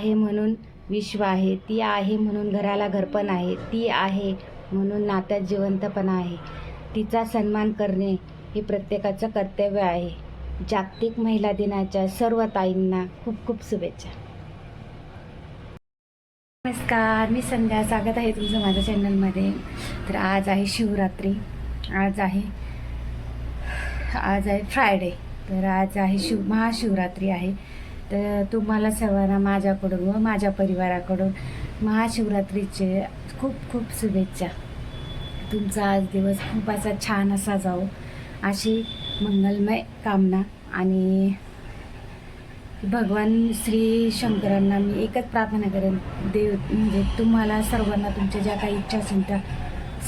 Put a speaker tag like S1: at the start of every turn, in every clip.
S1: आहे म्हणून विश्व आहे ती आहे म्हणून घराला घरपण आहे ती आहे म्हणून नात्यात जिवंतपणा आहे. तिचा सन्मान करणे हे प्रत्येकाचं कर्तव्य आहे. जागतिक महिला दिनाच्या सर्व ताईंना खूप खूप शुभेच्छा. नमस्कार मी संध्या. स्वागत आहे तुमचं माझ्या चॅनलमध्ये. तर आज आहे शिवरात्री. आज आहे आज आहे फ्रायडे तर आज आहे शिव महाशिवरात्री आहे. तर तुम्हाला सर्वांना माझ्याकडून व माझ्या परिवाराकडून महाशिवरात्रीचे खूप खूप शुभेच्छा. तुमचा आज दिवस खूप असा छान असा जाऊ अशी मंगलमय कामना आणि भगवान श्री शंकरांना मी एकच प्रार्थना करेन. देव म्हणजे तुम्हाला सर्वांना तुमच्या ज्या काही इच्छा असेल त्या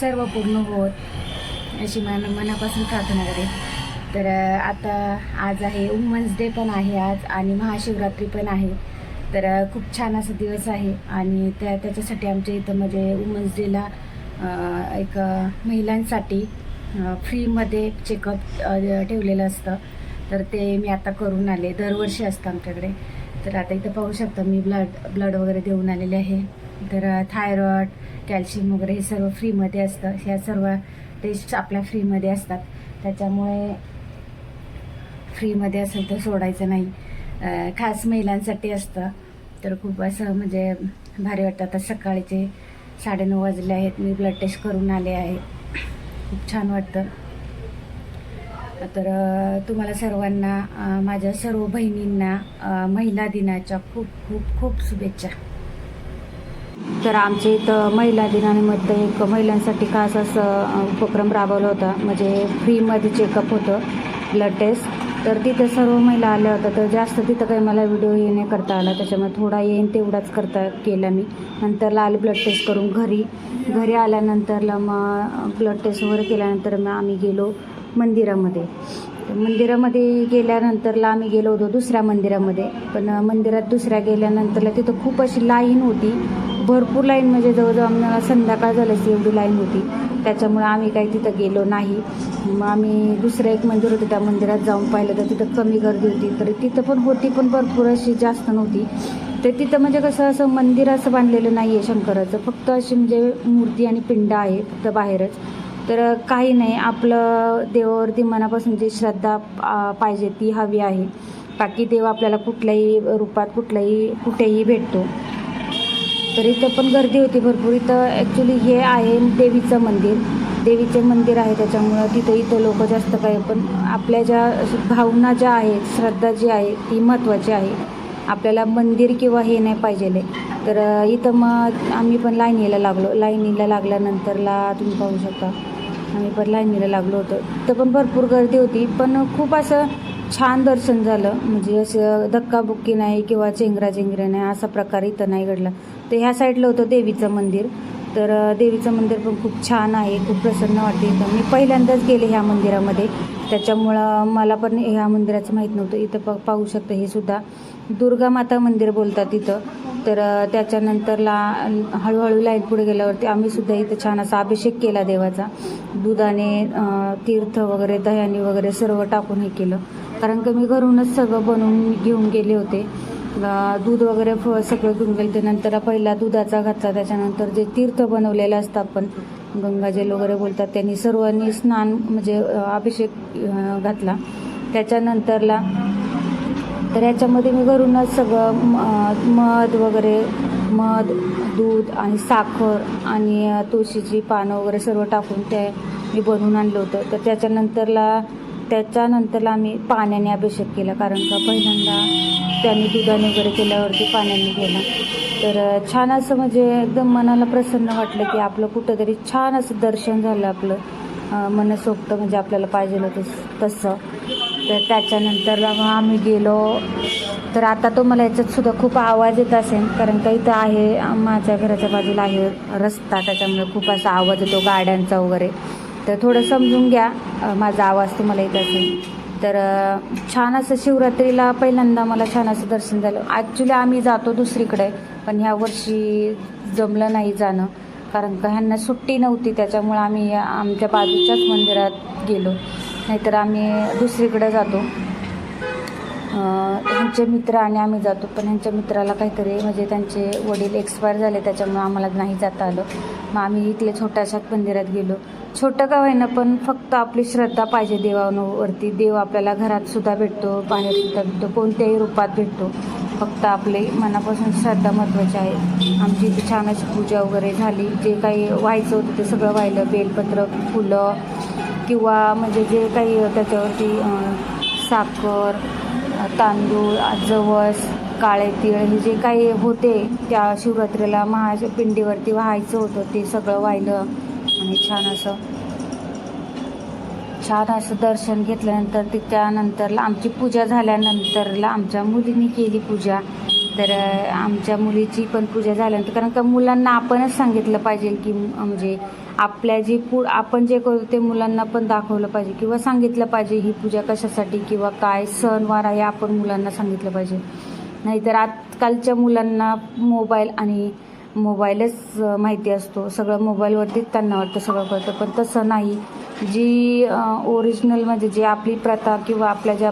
S1: सर्व पूर्ण होत अशी मला मनापासून प्रार्थना करेन. तर आता आज आहे वुमन्स डे पण आहे आज आणि महाशिवरात्री पण आहे. तर खूप छान असा दिवस आहे आणि त्या त्याच्यासाठी आमच्या इथं म्हणजे वुमन्स डेला एक महिलांसाठी फ्रीमध्ये चेकअप ठेवलेलं असतं. तर ते मी आता करून आले. दरवर्षी असतं आमच्याकडे. तर आता इथं पाहू शकता मी ब्लड ब्लड वगैरे देऊन आलेले आहे. तर थायरॉइड कॅल्शियम वगैरे हे सर्व फ्रीमध्ये असतं. ह्या सर्व टेस्ट आपल्या फ्रीमध्ये असतात. त्याच्यामुळे फ्रीमध्ये असेल तर सोडायचं नाही. खास महिलांसाठी असतं. तर खूप असं म्हणजे भारी वाटतं. आता सकाळचे साडेनऊ वाजले आहेत. मी ब्लड टेस्ट करून आले आहे. खूप छान वाटतं. तर तुम्हाला सर्वांना माझ्या सर्व बहिणींना महिला दिनाच्या खूप खूप खूप शुभेच्छा. तर आमच्या इथं महिला दिनानिमित्त एक महिलांसाठी खास असं उपक्रम राबवला होता. म्हणजे फ्रीमध्ये चेकअप होतं. ब्लड टेस्ट तर तिथं सर्व महिला आल्या होत्या तर जास्त तिथं काही मला व्हिडिओ हे नाही करता आला. त्याच्यामुळे थोडा येईन तेवढाच करता केला मी. नंतर लाल ब्लड टेस्ट करून घरी घरी आल्यानंतरला मग ब्लड टेस्ट वगैरे केल्यानंतर मग आम्ही गेलो मंदिरामध्ये. मंदिरामध्ये गेल्यानंतरला आम्ही गेलो होतो दुसऱ्या मंदिरामध्ये. पण मंदिरात दुसऱ्या गेल्यानंतरला तिथं खूप अशी लाईन होती. भरपूर लाईन म्हणजे जवळजवळ आम्हाला संध्याकाळ झाल्याची एवढी लाईन होती. त्याच्यामुळे आम्ही काही तिथं गेलो नाही. मग आम्ही दुसरं एक मंदिर होतं त्या मंदिरात जाऊन पाहिलं तर तिथं कमी गर्दी होती. तर तिथं पण होती पण भरपूर अशी जास्त नव्हती. तर तिथं म्हणजे कसं असं मंदिर असं बांधलेलं नाही आहे शंकराचं. फक्त अशी म्हणजे मूर्ती आणि पिंड आहे फक्त बाहेरच. तर काही नाही आपलं देवावरती मनापासून जी श्रद्धा पाहिजे ती हवी आहे. बाकी देव आपल्याला कुठल्याही रूपात कुठल्याही कुठेही भेटतो. तर इथं पण गर्दी होती भरपूर. इथं ॲक्च्युली हे आहे देवीचं मंदिर. देवीचे मंदिर आहे त्याच्यामुळं तिथं इथं लोक जास्त काय पण आपल्या ज्या भावना ज्या आहेत श्रद्धा जी आहे ती महत्त्वाची आहे. आपल्याला मंदिर किंवा हे नाही पाहिजेले. तर इथं मग आम्ही पण लाईनीला लागलो. लाईनीला लागल्यानंतरला तुम्ही पाहू शकता. आम्ही पण लाईनीला लागलो होतो. तर पण भरपूर गर्दी होती. पण खूप असं छान दर्शन झालं. म्हणजे असं धक्काबुक्की नाही किंवा चेंगराचेंगऱ्या नाही असा प्रकार इथं नाही घडला. तर ह्या साईडला होतं देवीचं मंदिर. तर देवीचं मंदिर पण खूप छान आहे खूप प्रसन्न वाटते इथं. मी पहिल्यांदाच गेले ह्या मंदिरामध्ये. त्याच्यामुळं मला पण ह्या मंदिराचं माहीत नव्हतं. इथं प पाहू शकतं हे सुद्धा. दुर्गा माता मंदिर बोलतात इथं. तर त्याच्यानंतर ला हळूहळू लाईन पुढे गेल्यावरती आम्ही सुद्धा इथं छान असा अभिषेक केला देवाचा. दुधाने तीर्थ वगैरे दह्याने वगैरे सर्व टाकून हे केलं. कारण की मी घरूनच सगळं बनवून घेऊन गेले होते. दूध वगैरे फ सगळं घेऊन गेले होते. नंतर पहिला दुधाचा घातला. त्याच्यानंतर जे तीर्थ बनवलेलं असतं आपण गंगाजल वगैरे बोलतात त्यांनी सर्वांनी स्नान म्हणजे अभिषेक घातला. त्याच्यानंतरला तर याच्यामध्ये मी घरूनच सगळं म- मध वगैरे मध दूध आणि साखर आणि तुळशीची पानं वगैरे सर्व टाकून ते मी बनवून आणलं होतं. तर त्याच्यानंतरला त्याच्यानंतरला आम्ही पाण्याने अभिषेक केला कारण का पहिल्यांदा त्यांनी दुधाने वगैरे केल्यावरती पाण्याने केला तर छान असं म्हणजे एकदम मनाला प्रसन्न वाटलं की आपलं कुठंतरी छान असं दर्शन झालं आपलं. मनसोक्त म्हणजे आपल्याला पाहिजे होतं तसं. तर त्याच्यानंतरला मग आम्ही गेलो. तर आता तो मला याच्यात सुद्धा खूप आवाज येत असेल कारण का इथं आहे माझ्या घराच्या बाजूला आहे रस्ता त्याच्यामुळे खूप असा आवाज येतो गाड्यांचा वगैरे. तर थोडं समजून घ्या माझा आवाज तुम्हाला येत असेल. तर छान असं शिवरात्रीला पहिल्यांदा मला छान असं दर्शन झालं. ॲक्च्युली आम्ही जातो दुसरीकडे पण ह्या वर्षी जमलं नाही जाणं. कारण का ह्यांना सुट्टी नव्हती त्याच्यामुळं आम्ही आमच्या बाजूच्याच मंदिरात गेलो. नाहीतर आम्ही दुसरीकडे जातो. ह्यांचे मित्र आणि आम्ही जातो पण ह्यांच्या मित्राला काहीतरी म्हणजे त्यांचे वडील एक्सपायर झाले त्याच्यामुळे आम्हाला नाही जाता आलं. मग आम्ही इथल्या छोट्याशात मंदिरात गेलो. छोटं का होईना पण फक्त आपली श्रद्धा पाहिजे देवावरती. देव आपल्याला घरात सुद्धा भेटतो बाहेर सुद्धा भेटतो कोणत्याही रूपात भेटतो. फक्त आपले मनापासून श्रद्धा महत्त्वाची आहे. आमची इथे छान अशी पूजा वगैरे झाली. जे काही व्हायचं होतं ते सगळं व्हायलं. बेलपत्र फुलं किंवा म्हणजे जे काही त्याच्यावरती साखर तांदूळ जवस काळे तीळ हे जे काही होते त्या शिवरात्रीला महापिंडीवरती व्हायचं होतं ते सगळं व्हायलं. आणि छान असं छान असं दर्शन घेतल्यानंतर ते त्यानंतरला आमची पूजा झाल्यानंतरला आमच्या मुलींनी केली पूजा. तर आमच्या मुलीची पण पूजा झाल्यानंतर कारण का मुलांना आपणच सांगितलं पाहिजे की म्हणजे आपल्या जे पू आपण जे करतो ते मुलांना पण दाखवलं पाहिजे किंवा सांगितलं पाहिजे ही पूजा कशासाठी किंवा काय सणवार आहे आपण मुलांना सांगितलं पाहिजे. नाहीतर आजकालच्या मुलांना मोबाईल आणि मोबाईलच माहिती असतो. सगळं मोबाईलवरतीच त्यांना वाटतं सगळं कळतं. पण तसं नाही. जी ओरिजिनल म्हणजे जी आपली प्रथा किंवा आपल्या ज्या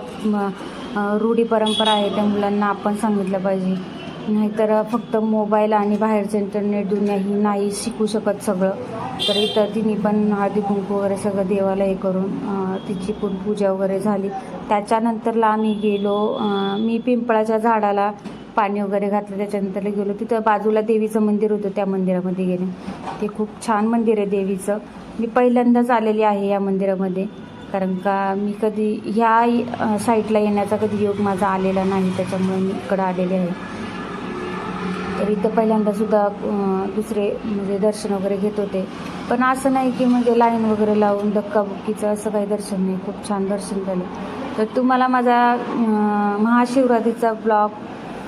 S1: रूढी परंपरा आहे त्या मुलांना आपण सांगितलं पाहिजे. नाहीतर फक्त मोबाईल आणि बाहेरचं इंटरनेट दुनिया ही नाही शिकू शकत सगळं. तर इथं तिने पण हळदी कुंकू वगैरे सगळं देवाला हे करून तिची पण पूजा वगैरे झाली. त्याच्यानंतरला आम्ही गेलो मी पिंपळाच्या झाडाला पाणी वगैरे घातलं. त्याच्यानंतर गेलो. तिथं बाजूला देवीचं मंदिर होतं त्या मंदिरामध्ये गेले. ते खूप छान मंदिर आहे देवीचं. मी पहिल्यांदाच आलेली आहे या मंदिरामध्ये. कारण का मी कधी ह्या साईटला येण्याचा कधी योग माझा आलेला नाही. त्याच्यामुळे मी इकडं आलेले आहे. तर इथं पहिल्यांदा सुद्धा दुसरे म्हणजे दर्शन वगैरे घेत होते. पण असं नाही की म्हणजे लाईन वगैरे लावून धक्काबुक्कीचं असं काही दर्शन नाही. खूप छान दर्शन झालं. तर तुम्हाला माझा महाशिवरात्रीचा ब्लॉग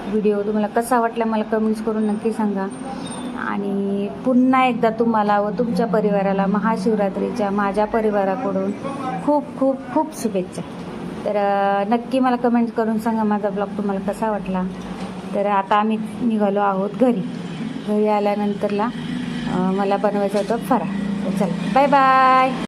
S1: व्हिडिओ तुम्हाला कसा वाटला मला कमेंट्स करून नक्की सांगा. आणि पुन्हा एकदा तुम्हाला व तुमच्या परिवाराला महाशिवरात्रीच्या माझ्या परिवाराकडून खूप खूप खूप शुभेच्छा. तर नक्की मला कमेंट करून सांगा माझा ब्लॉग तुम्हाला कसा वाटला. तर आता आम्ही निघालो आहोत घरी. घरी आल्यानंतरला मला बनवायचं होतं फरा तर चला बाय बाय